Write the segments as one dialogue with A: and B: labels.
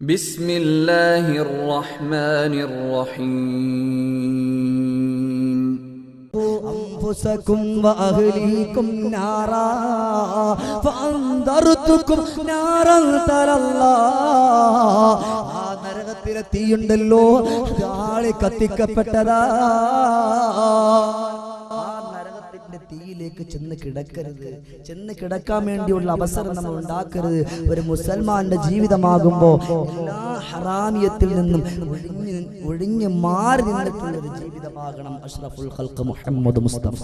A: بسم الله الرحمن الرحيم
B: أنفسكم وأهليكم نارا فأنذرتكم نارا تلالله ആ നരകത്തിലെ തീയുണ്ടല്ലോ അത് ആളെ കത്തിക്കപ്പെട്ടതാ ആ നരകത്തിന്റെ ചെന്ന് കിടക്കരുത്. ചെന്ന് കിടക്കാൻ വേണ്ടിയുള്ള അവസരം നമ്മൾ ഉണ്ടാക്കരുത്. ഒരു മുസൽമാന്റെ ജീവിതമാകുമ്പോ എല്ലാ ഹറാമിയത്തിൽ നിന്നും ഒഴിഞ്ഞ് ഒഴിഞ്ഞ് മാറി നിന്നിട്ടുള്ള ഒരു ജീവിതമാകണം അഷ്റഫുൽ ഖൽഖ് മുഹമ്മദ് മുസ്തഫ.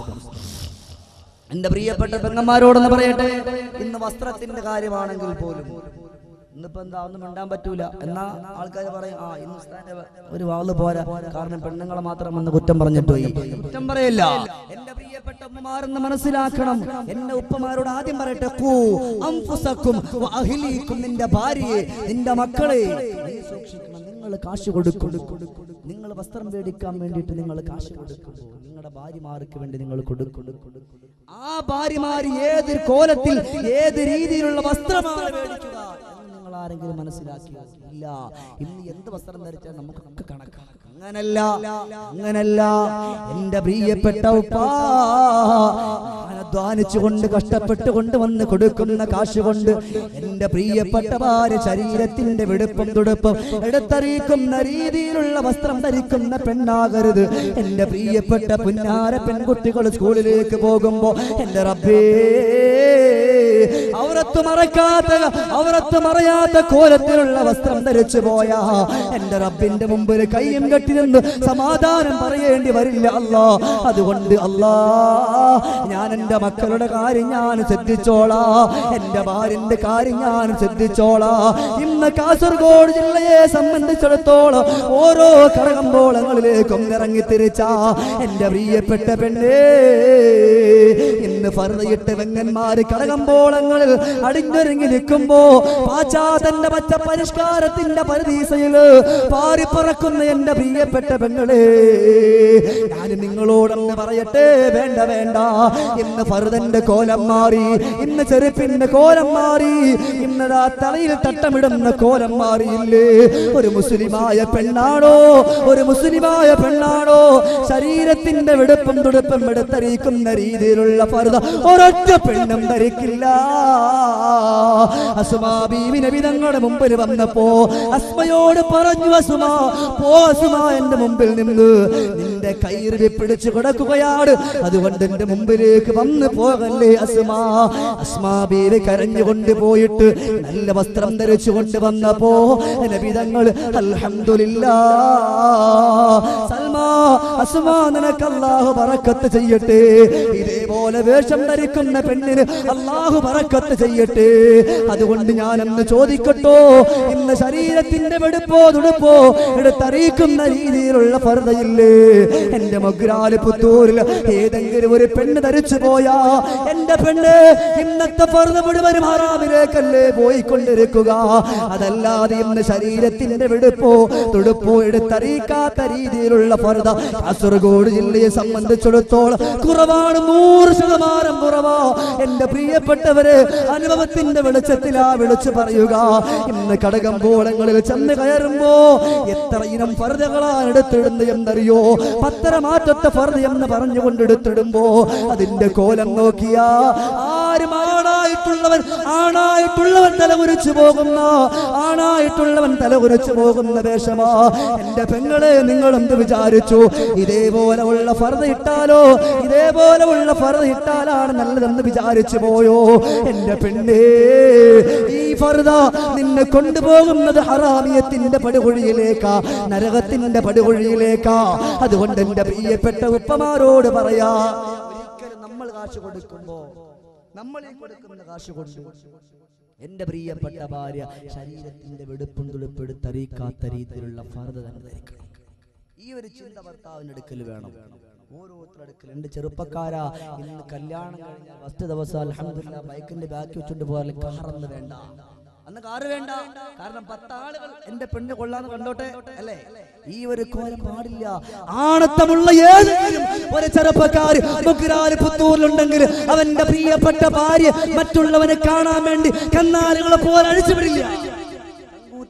B: എന്റെ പ്രിയപ്പെട്ട പെങ്ങന്മാരോടൊന്ന് പറയട്ടെ? ഇന്ന് വസ്ത്രത്തിന്റെ കാര്യമാണെങ്കിൽ പോലും ഇന്നിപ്പോ എന്താ ഒന്നും മിണ്ടാൻ പറ്റൂല. എന്നാ ആൾക്കാർ പറയും ആ ഇന്ന് ഒരു വാൾ പോരാ. കാരണം പെണ്ണുങ്ങളെ മാത്രം വന്ന് കുറ്റം പറഞ്ഞിട്ട് പോയി. കുറ്റം പറയല്ല. എന്റെ പ്രിയപ്പെട്ട ഉമ്മമാരെന്ന് മനസ്സിലാക്കണം. എന്റെ ഉപ്പമാരോട് ആദ്യം പറയട്ടെ അംഫുസക്കും അഹ്ലീക്കും നിന്റെ ഭാര്യയെ നിന്റെ മക്കളെ. നിങ്ങൾ കാശ് കൊടുക്കും. നിങ്ങൾ വസ്ത്രം മേടിക്കാൻ വേണ്ടിയിട്ട് നിങ്ങൾ കാശ് കൊടുക്കും. നിങ്ങളുടെ ഭാര്യമാർക്ക് വേണ്ടി നിങ്ങൾ കൊടുക്കും. ആ ഭാര്യമാർ ഏത് കോലത്തിൽ ഏത് രീതിയിലുള്ള വസ്ത്രമാണ് മേടിക്കുക? നിങ്ങൾ ആരെങ്കിലും മനസ്സിലാക്കിയോ ഇല്ല ഇന്ന് എന്ത് വസ്ത്രം ധരിച്ചാൽ നമുക്കൊക്കെ കണക്കാണ് അങ്ങനല്ല അങ്ങനല്ല. എന്റെ പ്രിയപ്പെട്ട ഞാൻ അധ്വാനിച്ചുകൊണ്ട് കഷ്ടപ്പെട്ടുകൊണ്ട് വന്ന് കൊടുക്കുന്ന കാശ് കൊണ്ട് എന്റെ പ്രിയപ്പെട്ട ഭാര്യ ശരീരത്തിന്റെ വെടുപ്പും തുടുപ്പും എടുത്തറിയിക്കുന്ന രീതിയിലുള്ള വസ്ത്രം ധരിക്കുന്ന പെണ്ണാകരുത്. എന്റെ പ്രിയപ്പെട്ട പുന്നാര പെൺകുട്ടികൾ സ്കൂളിലേക്ക് പോകുമ്പോ എന്റെ റബ്ബേ അവരത്ത് മറക്കാത്ത അവരത്ത് മറയാത്ത കോലത്തിലുള്ള വസ്ത്രം ധരിച്ചു പോയ. എന്റെ റബ്ബിന്റെ മുമ്പിൽ കയ്യും കെട്ടി നിന്ന് സമാധാനം പറയേണ്ടി വരില്ല അല്ലോ. അതുകൊണ്ട് അല്ലാ ഞാൻ എന്റെ മക്കളുടെ കാര്യം ഞാൻ ശ്രദ്ധിച്ചോളാ. എന്റെ ഭാര്യന്റെ കാര്യം ഞാൻ ശ്രദ്ധിച്ചോളാ. ഇന്ന് കാസർഗോഡ് ജില്ലയെ സംബന്ധിച്ചിടത്തോളം ഓരോ കടകമ്പോളങ്ങളിലേക്കും ഇറങ്ങി തിരിച്ച. എന്റെ പ്രിയപ്പെട്ട പെണ്ണേ ഇന്ന് ഫർദയിട്ട് വെങ്ങന്മാര് കടകമ്പോളങ്ങളിൽ അടിഞ്ഞൊരുങ്ങി നിൽക്കുമ്പോ പാശ്ചാതന്റെ പച്ച പരിഷ്കാരത്തിന്റെ പരദീസയിൽ പാറിപ്പറക്കുന്ന എന്റെ പ്രിയപ്പെട്ട പെങ്ങളെ ഞാൻ നിങ്ങളോടൊന്ന് പറയട്ടെ? വേണ്ട വേണ്ട. ഇന്ന് ഫർദന്റെ കോലം മാറി ഇന്ന് ചെരുപ്പിന്റെ കോലം മാറി ഇന്നതാ തലയിൽ തട്ടമിടുന്ന കോലം മാറിയില്ലേ? ഒരു മുസ്ലിമായ പെണ്ണാണോ? ഒരു മുസ്ലിമായ പെണ്ണാണോ? ശരീരത്തിന്റെ വെടുപ്പും തുടുപ്പും എടുത്തറിയിക്കുന്ന രീതിയിലുള്ള ഫർദ ഒരൊറ്റ പെണ്ണും ധരിക്കില്ല. അസുമാ നബി തങ്ങളുടെ മുമ്പിൽ വന്നപ്പോ അസ്മയോട് പറഞ്ഞു അസുമ പോ അസുമ എന്റെ മുമ്പിൽ നിന്ന് നിന്റെ കൈറിൽ പിടിച്ചു കിടക്കുകയാണ്. അതുകൊണ്ട് എന്റെ മുമ്പിലേക്ക് വന്ന് പോകല്ലേ അസുമ? അസ്മാ കരഞ്ഞു കരഞ്ഞുകൊണ്ട് പോയിട്ട് നല്ല വസ്ത്രം ധരിച്ചു കൊണ്ട് വന്നപ്പോ നബി തങ്ങൾ അൽഹംദുലില്ലാ സൽമാ ചെയ്യട്ടെ. ഇതേപോലെ വേഷം ധരിക്കുന്ന പെണ്ണിന് അള്ളാഹു ബറക്കത്ത് ചെയ്യട്ടെ. അതുകൊണ്ട് ഞാൻ അന്ന് ചോദിക്കട്ടോ. ഇന്ന് ശരീരത്തിന്റെ വെടുപ്പോ തുടുപ്പോ എടുത്തറിയിക്കുന്ന രീതിയിലുള്ള ഫർദയില്ലേ എന്റെ മൊഗ്രാൽ പുത്തൂരിൽ ഏതെങ്കിലും ഒരു പെണ്ണ് ധരിച്ചു പോയാ എന്റെ പെണ്ണ് ഇന്നത്തെ ഫർദ മുഴുവനും ഹറാമിലേക്കല്ലേ പോയിക്കൊണ്ടിരിക്കുക? അതല്ലാതെ ഇന്ന് ശരീരത്തിന്റെ വെടുപ്പോ തുടുപ്പോ എടുത്തറിയിക്കാത്ത രീതിയിലുള്ള ഫർദ കാസർഗോഡ് ജില്ലയെ സംബന്ധിച്ചിടത്തോളം കുറവാണ് നൂറ് ശതമാനം കുറവാ. എന്റെ പ്രിയപ്പെട്ടവര് അനുഭവത്തിന്റെ വെളിച്ചത്തിലാ വിളിച്ചു പറയുക. ഇന്ന് കടകമ്പോളങ്ങളിൽ ചെന്ന് കയറുമ്പോ എത്ര ഇനം ഫർദകളാണ് എടുത്തിടുന്നത് എന്നറിയോ? പത്തരമാറ്റത്തെ ഫർദ എന്ന് പറഞ്ഞുകൊണ്ട് എടുത്തിടുമ്പോ അതിന്റെ കോലം നോക്കിയാ ആരും ആണായിട്ടുള്ളവൻ ആണായിട്ടുള്ളവൻ തലകുരിച്ചു പോകുന്ന ആണായിട്ടുള്ളവൻ തലകുരിച്ചു പോകുന്ന വേഷമാ. എന്റെ പെങ്ങളെ നിങ്ങൾ എന്ത് വിചാരിച്ചു ഇതേപോലെ ഉള്ള ഫർദ് ഇട്ടാലോ? ഇതേപോലെ ഉള്ള ഫർദ് ഇട്ടാലാണ് നല്ലതെന്ന് വിചാരിച്ചു പോയോ? എന്റെ പെണ്ണേ ഈ ഫർദ നിന്നെ കൊണ്ടുപോകുന്നത് ഹറാമിയത്തിന്റെ പടുകുഴിയിലേക്കാ നരകത്തിന്റെ പടുകുഴിയിലേക്കാ. അതുകൊണ്ട് എന്റെ പ്രിയപ്പെട്ട ഉപ്പമാരോട് പറയാ ഒരിക്കലും നമ്മൾ കാശ് കൊടുക്കുമ്പോ നമ്മൾ ഈ കൊടുക്കുന്ന കാശ് കൊണ്ട് എന്റെ പ്രിയപ്പെട്ട ഭാര്യ ശരീരത്തിന്റെ വെടുപ്പും തുളിപ്പെടുത്തറിയിക്കാത്ത രീതിയിലുള്ള ഫർദ തന്നെ ധരിക്കണം. ഈ ഒരു ചിന്ത ഭർത്താവിന്റെ അടുക്കൽ വേണം. ഓരോരുത്തരുടെ അടുക്കൽ. എന്റെ ചെറുപ്പക്കാരാ ഇന്ന് കല്യാണം കഴിഞ്ഞ ഫസ്റ്റ് ദിവസം അലഹമില്ല ബൈക്കിന്റെ ബാക്കി വെച്ചോണ്ട് പോകാൻ കാറൊന്നും വേണ്ട. അന്ന് കാറ് വേണ്ട. കാരണം പത്താളുകൾ എന്റെ പെണ്ണ് കൊള്ളാന്ന് കണ്ടോട്ടെ? അല്ലേ? ഈ ഒരു കോലം പാടില്ല. ആണത്തമുള്ള ഏതെങ്കിലും ഒരു ചെറുപ്പക്കാര് മുഗ്രാൽ പുത്തൂരിലുണ്ടെങ്കിൽ അവന്റെ പ്രിയപ്പെട്ട ഭാര്യ മറ്റുള്ളവനെ കാണാൻ വേണ്ടി കന്നാലുകളെ പോലെ അഴിച്ചുവിടില്ല.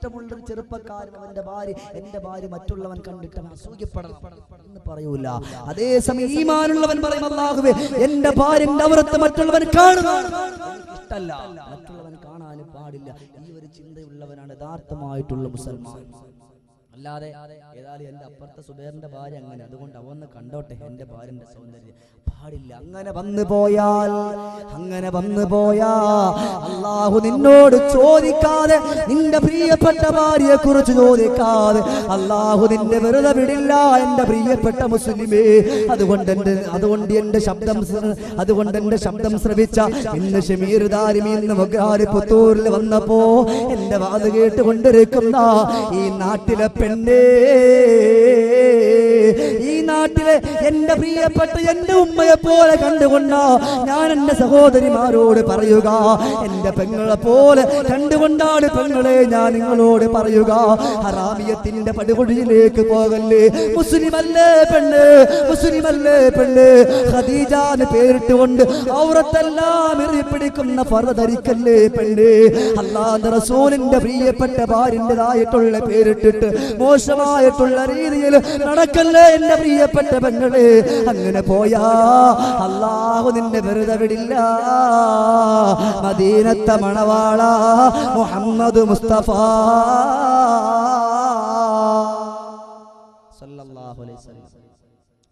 B: ഇഷ്ടമുള്ള ഒരു ചെറുപ്പക്കാരൻ അവന്റെ ഭാര്യ എന്റെ ഭാര്യ മറ്റുള്ളവൻ കണ്ടിട്ട് അസൂയപ്പെടണം. എന്ന് പറയൂല. അതേസമയം ഈമാനുള്ളവൻ പറയും അല്ലാഹുവേ എന്റെ ഭാര്യ അവരത്ത് മറ്റുള്ളവൻ കാണുക ഇഷ്ടല്ല മറ്റുള്ളവൻ കാണാനും പാടില്ല. ഈ ഒരു ചിന്തയുള്ളവനാണ് യഥാർത്ഥമായിട്ടുള്ള മുസൽമാൻ. അല്ലാതെ ഏതായാലും എന്റെ അപ്പുറത്തെ സുബേറിന്റെ ഭാര്യ അങ്ങനെ. അതുകൊണ്ട് അവന്ന് കണ്ടോട്ടെ എന്റെ ഭാര്യന്റെ സൗന്ദര്യം. പാടില്ല. അങ്ങനെ വന്നു പോയാൽ അങ്ങനെ വന്നു പോയാ അള്ളാഹു നിന്നോട് ചോദിക്കാതെ നിന്റെ പ്രിയപ്പെട്ട ഭാര്യയെ കുറിച്ച് ചോദിക്കാതെ അള്ളാഹു നിന്റെ വെറുതെ വിടില്ല എന്റെ പ്രിയപ്പെട്ട മുസ്ലിമേ. അതുകൊണ്ട് എന്റെ അതുകൊണ്ട് എന്റെ ശബ്ദം അതുകൊണ്ട് എന്റെ ശബ്ദം ശ്രവിച്ച ഇന്ന് ഷമീർ ദാരിമി പുത്തൂരിൽ വന്നപ്പോ എന്റെ വാത് കേട്ടുകൊണ്ടിരിക്കുന്ന ഈ നാട്ടിലെ പെണ്ണേ. ഈ നാട്ടിലെ എന്റെ പ്രിയപ്പെട്ട എന്റെ ഉമ്മയെ പോലെ കണ്ടുകൊണ്ടോ ഞാൻ എന്റെ സഹോദരിമാരോട് പറയുക. എന്റെ പെങ്ങളെ പോലെ കണ്ടുകൊണ്ടാണ് പെങ്ങളെ ഞാൻ നിങ്ങളോട് പറയുക. ഹറാമിയത്തിന്റെ പടുകുഴിയിലേക്ക് പോകല്ലേ? മുസ്ലിമല്ലേ പെണ്ണ്? മുസ്ലിമല്ലേ പെണ്ണ്? ഖദീജാന് പേരിട്ടുകൊണ്ട് ഔറത്തെല്ലാം എറിയപ്പിടിക്കുന്ന ഫറ പെണ്ണ്? അല്ലാതെ റസൂലിന്റെ പ്രിയപ്പെട്ട ഭാര്യന്റെതായിട്ടുള്ള പേരിട്ടിട്ട് മോശമായിട്ടുള്ള രീതിയിൽ നടക്കല്ലേ? എന്റെ പ്രിയപ്പെട്ട പെങ്ങൾ. അങ്ങനെ പോയാ അള്ളാഹു നിന്നെ വെറുതെ വിടില്ല. മദീനത്തെ മണവാള മുഹമ്മദ് മുസ്തഫ.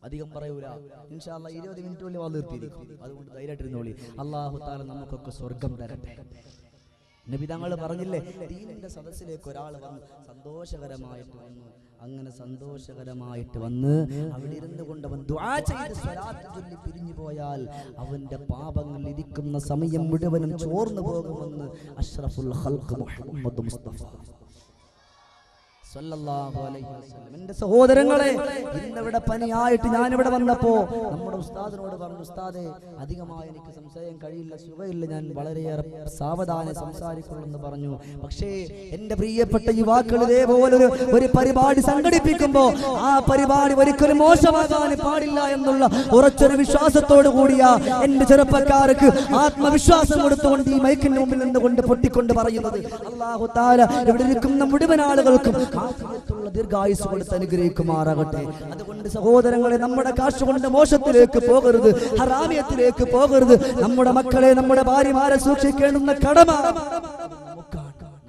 B: അധികം പറയൂല. ഇൻഷാല്ല ഇരുപത് മിനിറ്റ് ഉള്ളിൽ നിർത്തിയിരിക്കും. അതുകൊണ്ട് ധൈര്യമായിട്ടിരുന്നോളി. അള്ളാഹു താല നമുക്കൊക്കെ സ്വർഗം തരട്ടെ. നബി തങ്ങൾ പറഞ്ഞില്ലേ ദീനിന്റെ സദസ്സിലേക്ക് ഒരാൾ വന്ന് സന്തോഷകരമായിട്ട് വന്നു അങ്ങനെ സന്തോഷകരമായിട്ട് വന്ന് അവിടെ ഇരുന്ന് കൊണ്ട് ചൊല്ലി പിരിഞ്ഞു പോയാൽ അവന്റെ പാപങ്ങൾ ഇരിക്കുന്ന സമയം മുഴുവനും ചോർന്നു പോകുമെന്ന് അഷ്റഫുൽ ഖൽഖ് മുഹമ്മദ് മുസ്തഫ. എന്റെ സഹോദരങ്ങളെ ഇന്നിവിടെ പനിയായിട്ട് ഞാനിവിടെ വന്നപ്പോ നമ്മുടെ ഉസ്താദിനോട് പറഞ്ഞു ഉസ്താദെ അധികമായി എനിക്ക് സംശയം കഴിയില്ല സുഖയില്ല ഞാൻ വളരെയേറെ സാവധാനം സംസാരിക്കുള്ളൂ എന്ന് പറഞ്ഞു. പക്ഷേ എന്റെ പ്രിയപ്പെട്ട യുവാക്കൾ ഇതേപോലെ ഒരു ഒരു പരിപാടി സംഘടിപ്പിക്കുമ്പോ ആ പരിപാടി ഒരിക്കലും മോശമാകാൻ പാടില്ല എന്നുള്ള ഉറച്ചൊരു വിശ്വാസത്തോടു കൂടിയ എന്റെ ചെറുപ്പക്കാർക്ക് ആത്മവിശ്വാസം കൊടുത്തുകൊണ്ട് ഈ മൈക്കിന് മുമ്പിൽ നിന്നുകൊണ്ട് പൊട്ടിക്കൊണ്ട് പറയുന്നത്. അള്ളാഹു താല ഇവിടെ ഇരിക്കുന്ന മുഴുവൻ ആളുകൾക്കും ആഫിയത്തുള്ള ദീർഘായുസ് കൊടുത്ത് അനുഗ്രഹിക്കുമാറാകട്ടെ. അതുകൊണ്ട് സഹോദരങ്ങളെ നമ്മുടെ കാശ് കൊണ്ട് മോശത്തിലേക്ക് പോകരുത് ഹറാമിയത്തിലേക്ക് പോകരുത്. നമ്മുടെ മക്കളെ നമ്മുടെ ഭാര്യമാരെ സൂക്ഷിക്കേണ്ടുന്ന കടമ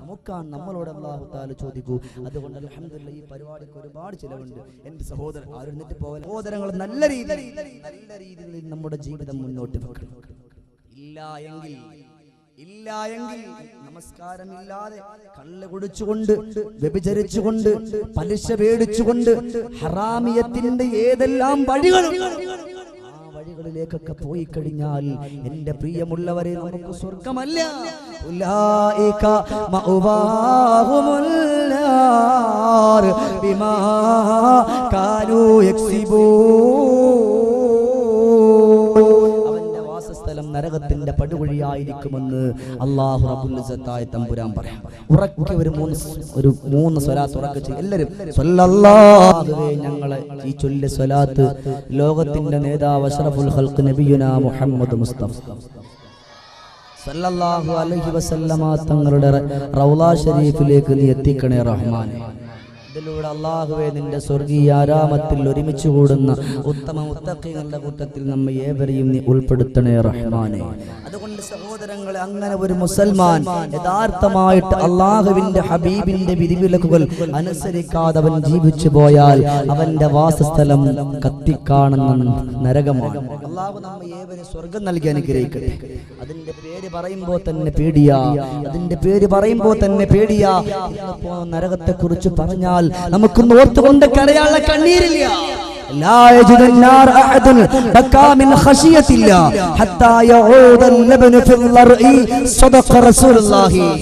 B: നമുക്കാണ്. നമ്മളോട് അള്ളാഹു താല ചോദിക്കൂ. അതുകൊണ്ട് അലഹമില്ല ഈ പരിപാടിക്ക് ഒരുപാട് ചിലവുണ്ട്. എന്റെ സഹോദരൻ ആരുന്നിട്ട് പോകാൻ സഹോദരങ്ങൾ നല്ല രീതിയിൽ നല്ല രീതിയിൽ നമ്മുടെ ജീവിതം മുന്നോട്ട് വെക്കണം. ഇല്ല എങ്കിൽ ഇല്ല എങ്കിൽ നമസ്കാരമില്ലാതെ കള്ള് കുടിച്ചുകൊണ്ട് വ്യഭിചരിച്ചുകൊണ്ട് പലിശ പേടിച്ചുകൊണ്ട് ഹറാമിയത്തിന്റെ ഏതെല്ലാം വഴികളും ആ വഴികളിലേക്കൊക്കെ പോയി കഴിഞ്ഞാൽ എന്റെ പ്രിയമുള്ളവരെ നമുക്ക് സ്വർഗമല്ല. ബിമാ കാനൂ യക്സിബൂൻ. നരകത്തിന്റെ പടുകുഴിയായിരിക്കുമെന്ന് അള്ളാഹു റബ്ബുൽ ഇസ്സത്തായ തമ്പുരാൻ പറയാം. ഉറക്കെ ഒരു മൂന്ന് ഒരു മൂന്ന് സ്വലാത്ത് ഉറക്കെ എല്ലാവരും ഞങ്ങളെ ഈ ചൊല്ലിയ സ്വലാത്ത് ലോകത്തിന്റെ നേതാവ് അഷറഫുൽ ഹൽക്ക് നബിയുന മുഹമ്മദ് മുസ്തഫ. സല്ലല്ലാഹു അലൈഹി വസല്ലമ തങ്ങളുടെ റൗള ഷരീഫിലേക്ക് നീ എത്തിക്കണേ റഹ്മാൻ ഇതിലൂടെ അള്ളാഹുവെ നിന്റെ സ്വർഗീയ ആരാമത്തിൽ ഒരുമിച്ച് കൂടുന്ന ഉത്തമ മുത്തക്കിങ്ങളുടെ കൂട്ടത്തിൽ നമ്മെ ഏവരെയും നീ ഉൾപ്പെടുത്തണേ റഹ്മാനെ. അതുകൊണ്ട് അങ്ങനെ ഒരു മുസൽമാൻ യഥാർത്ഥമായിട്ട് അള്ളാഹുവിന്റെ ഹബീബിന്റെ വിധിവിലക്കുകൾ അനുസരിക്കാതെ അവൻ ജീവിച്ചു പോയാൽ അവന്റെ വാസസ്ഥലം കത്തിക്കാണുന്ന നരകമാണ്. അള്ളാഹു നമ്മെ ഏവരും സ്വർഗം നൽകി അനുഗ്രഹിക്കട്ടെ. അതിന്റെ പേര് പറയുമ്പോ തന്നെ പേടിയാ. അതിന്റെ പേര് പറയുമ്പോ തന്നെ പേടിയാ. നരകത്തെ കുറിച്ച് പറഞ്ഞാൽ നമുക്കൊന്ന് ഓർത്തുകൊണ്ട് കരയാനുള്ള കണ്ണീരില്ല. لا يجد النار أحد بكى من خشية الله حتى يعود اللبن في الضرع صدق رسول الله.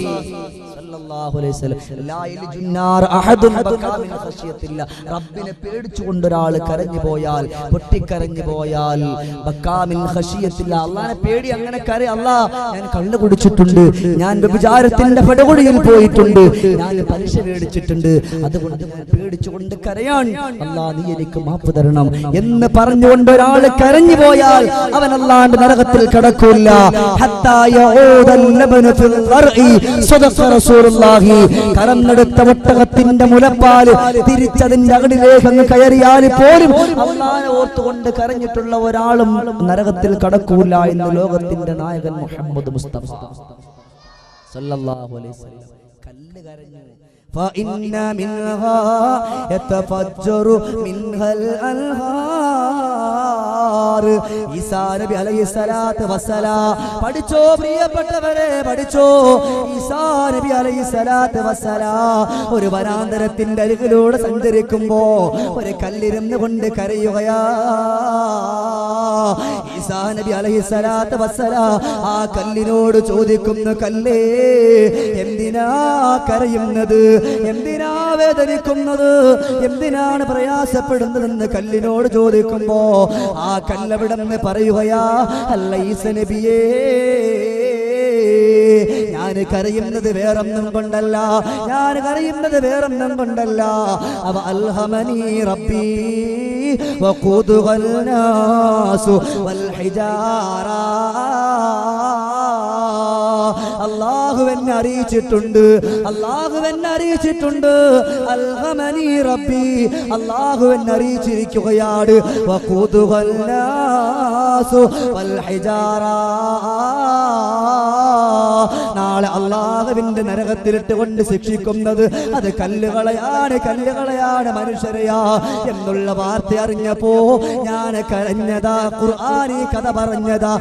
B: സല്ലല്ലാഹു അലൈഹി വസല്ലം. ലാ യൽജുന്നാർ അഹദുൻ ബകാ മിൻ ഖശിയത്തില്ല. റബ്ബിനെ പേടിച്ചുകൊണ്ട് ഒരാൾ കരഞ്ഞു പോയാൽ പൊട്ടിക്കരഞ്ഞു പോയാൽ ബക്കാ മിൻ ഖശിയത്തില്ല. അള്ളാനെ പേടി അങ്ങനെ കര അല്ലാ ഞാൻ കള്ളു കുടിച്ചിട്ടുണ്ട്. ഞാൻ വിചാരത്തിന്റെ പടകുടിയിൽ പോയിട്ടുണ്ട്. ഞാൻ പലിശ മേടിച്ചിട്ടുണ്ട്. അതുകൊണ്ട് ഞാൻ പേടിച്ചുകൊണ്ട് കരയാൻ. അല്ലാ നീ എനിക്ക് മാപ്പ് തരണം. എന്ന് പറഞ്ഞുകൊണ്ട് ഒരാൾ കരഞ്ഞു പോയാൽ അവൻ അല്ലാണ്ട് നരകത്തിൽ കടക്കൂല ഹത്തായ ഓതല്ലബനു ഫിൽ സദഖ റസൂലുള്ളാഹി റസൂലുള്ളാഹി കറന്നെടുത്ത ഒട്ടകത്തിന്റെ മുലപ്പാൽ തിരിച്ചതിന്റെ അകടിലേക്ക് അങ്ങ് കയറിയാൽ പോലും അള്ളാഹെ ഓർത്തുകൊണ്ട് കരഞ്ഞിട്ടുള്ള ഒരാളും നരകത്തിൽ കടക്കൂല എന്ന് ലോകത്തിന്റെ നായകൻ മുഹമ്മദ് മുസ്തഫ. സല്ലല്ലാഹു അലൈഹി വസല്ലം. കല്ല് കരഞ്ഞു. فإن منها يتفجر منها الأنهار ഈസാ നബി അലൈഹി സ്വലാത്ത് വസ്സലാം പഠിച്ചോ പ്രിയപ്പെട്ടവരെ പഠിച്ചോ ഈസാ നബി അലൈഹി സ്വലാത്ത് വസ്സലാം ഒരു വനാന്തരത്തിന്റെ അരികിലൂടെ സഞ്ചരിക്കുമ്പോ ഒരു കല്ലിരുന്ന് കൊണ്ട് കരയുകയാ ഈസാ നബി അലൈഹി സ്വലാത്ത് വസ്സലാം ആ കല്ലിനോട് ചോദിക്കുന്നു കല്ലേ എന്തിനാ കരയുന്നത് എന്തിനാ വേദനിക്കുന്നത് എന്തിനാണ് പ്രയാസപ്പെടുന്നതെന്ന് കല്ലിനോട് ചോദിക്കുമ്പോ ആ കല്ലവിടെന്ന് പറയുകയാ അല്ല ഈസ നബിയേ ഞാൻ കരയുന്നത് വേറൊന്നും കൊണ്ടല്ല ഞാൻ കരയുന്നത് വേറൊന്നും കൊണ്ടല്ല അവ അൽഹമനി റബ്ബി وقودها الناس والحجارة അള്ളാഹു എന്നെ അറിയിച്ചിട്ടുണ്ട്. അള്ളാഹു എന്നെ അറിയിച്ചിട്ടുണ്ട്. റബ്ബി അള്ളാഹു എന്നെ അറിയിച്ചിരിക്കുകയാണ്. നാസു വൽ ഹിജാറ നാളെ അള്ളാഹുവിന്റെ നരകത്തിലിട്ട് കൊണ്ട് ശിക്ഷിക്കുന്നത് അത് കല്ലുകളെയാണ് കല്ലുകളെയാണ് മനുഷ്യരെയാ എന്നുള്ള വാർത്ത അറിഞ്ഞപ്പോ ഞാൻ കരഞ്ഞതാ ഖുർആനി കഥ പറഞ്ഞതാ.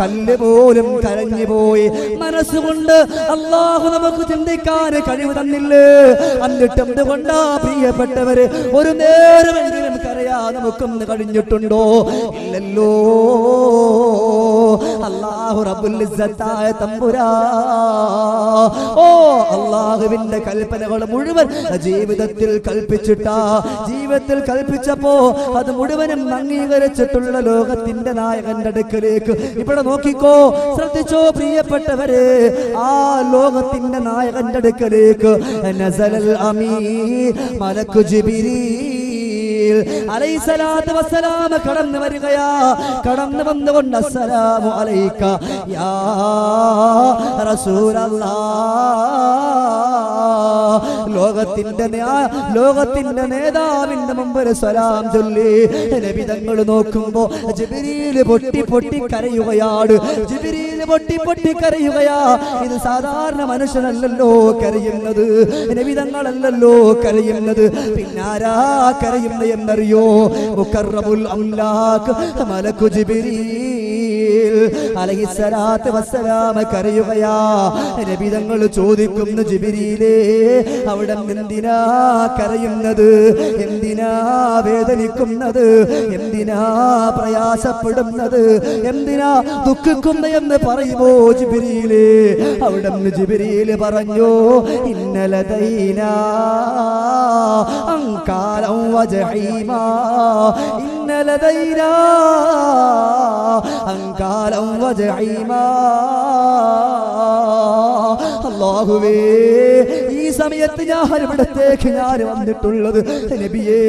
B: കല്ല് പോലും കരഞ്ഞു പോയി. മനസ്സുകൊണ്ട് അള്ളാഹു നമുക്ക് ചിന്തിക്കാൻ കഴിവ് തന്നില്ലേ? എന്നിട്ട് എന്തുകൊണ്ടാ പ്രിയപ്പെട്ടവര് ഒരു കരയാ നമുക്കൊന്ന് കഴിഞ്ഞിട്ടുണ്ടോ? ഇല്ലല്ലോ. അല്ലാഹു റബ്ബുൽ ഇസ്സത്തായ തമ്പുരാ. ഓ അള്ളാഹുവിന്റെ കൽപ്പനകൾ മുഴുവൻ ജീവിതത്തിൽ കൽപ്പിച്ചിട്ടാ. ജീവിതത്തിൽ കൽപ്പിച്ചപ്പോ അത് മുഴുവനും അംഗീകരിച്ചിട്ടുള്ള ലോകത്തിന്റെ നായകന്റെ അടുക്കലേക്ക്. ഇവിടെ നോക്കിക്കോ ശ്രദ്ധിച്ചോ പ്രിയപ്പെട്ടവരെ. ആ ലോകത്തിന്റെ നായകന്റെ അടുക്കലേക്ക്. നസലൽ അമീ മലക്കു ജിബിരീൽ അലൈസലാത്ത് വസ്സലാം കടന്നു വരികയാ. കടന്നു വന്നുകൊണ്ട് അലൈക്ക. യാ ലോകത്തിന്റെ ലോകത്തിന്റെ നേതാവിന്റെ മുമ്പിൽ സലാം ചൊല്ലി. ലഭിതങ്ങൾ നോക്കുമ്പോ ജിബിരിയിൽ പൊട്ടി പൊട്ടി കരയുകയാണ്. ജിബിരിയിൽ പൊട്ടി പൊട്ടി കരയുകയാ. ഇത് സാധാരണ മനുഷ്യനല്ലല്ലോ കരയുന്നത്. നബിതങ്ങളല്ലല്ലോ കരയുന്നത്. പിന്നാരാ കരയുന്ന എന്നറിയോ? മുക്കറബുൽ അംലാക്ക് മലക്കു അലഹിസ്സലാത്ത് വസ്സലാമ കരയുകയാ. രബിതങ്ങൾ ചോദിക്കുന്നു ജിബിരിയിലേ അവിടെ എന്തിനാ കരയുന്നത്? എന്തിനാ വേദനിക്കുന്നത്? എന്തിനാ പ്രയാസപ്പെടുന്നത്? എന്തിനാ ദുഃഖിക്കുന്ന എന്ന് പറയുമോ ജിബിരിയിലേ അവിടെ ജിബിരിയിൽ പറഞ്ഞു ഇന്നലെ ദൈന അങ്കാലം വജഹീമാ. ഇന്നലെ ദൈന അങ്കാലം വജഹീമാ അള്ളാഹുവേ ഈ സമയത്ത് ഞാൻ ഇവിടത്തേക്ക് ഞാൻ വന്നിട്ടുള്ളത് നബിയേ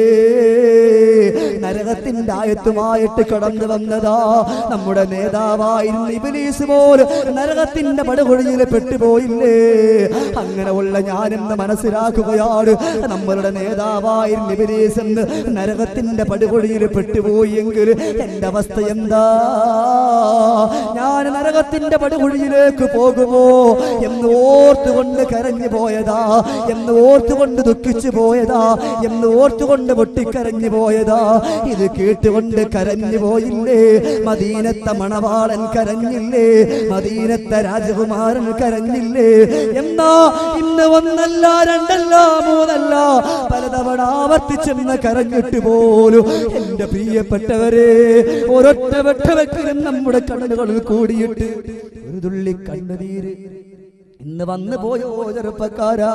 B: നരകത്തിന്റെ ആയത്തുമായിട്ട് കടന്നു വന്നതാ. നമ്മുടെ നേതാവായിരുന്നു ഇബിലീസ് പോലും നരകത്തിന്റെ പടുകൊഴിയിൽ പെട്ടുപോയില്ലേ? അങ്ങനെ ഉള്ള ഞാനെന്ന് മനസ്സിലാക്കുകയാണ്. നമ്മളുടെ നേതാവായിരുന്നു ഇബിലീസ് എന്ന് നരകത്തിന്റെ പടുകൊഴിയിൽ പെട്ടുപോയി എങ്കിൽ എന്റെ അവസ്ഥ എന്താ? ഞാൻ നരകത്തിന്റെ പടുകുഴിയിലേക്ക് പോകുമോ? എന്ന് ഓർത്തുകൊണ്ട് കരഞ്ഞു പോയതാ എന്ന് ഓർത്തുകൊണ്ട് ദുഃഖിച്ചു പോയതാ എന്ന് ഓർത്തുകൊണ്ട് പൊട്ടിക്കരഞ്ഞു പോയതാ. ഇത് കേട്ടുകൊണ്ട് കരഞ്ഞു പോയില്ലേ? മദീനത്തെ മണവാളൻ കരഞ്ഞില്ലേ? മദീനത്തെ രാജകുമാരൻ കരഞ്ഞില്ലേ? എന്നാ ഇന്ന് ഒന്നല്ല രണ്ടല്ല മൂന്നല്ല പലതവണ ആവർത്തിച്ചെന്ന് കരഞ്ഞിട്ട് പോലും എന്റെ പ്രിയപ്പെട്ടവരെ ഒരൊറ്റ വെട്ടവെക്കലും നമ്മുടെ കണ്ണുകളിൽ കൂടിയിട്ട് ഒരു തുള്ളി കണ്ണുനീര് ഇന്ന് വന്നു പോയോ ചെറുപ്പക്കാരാ?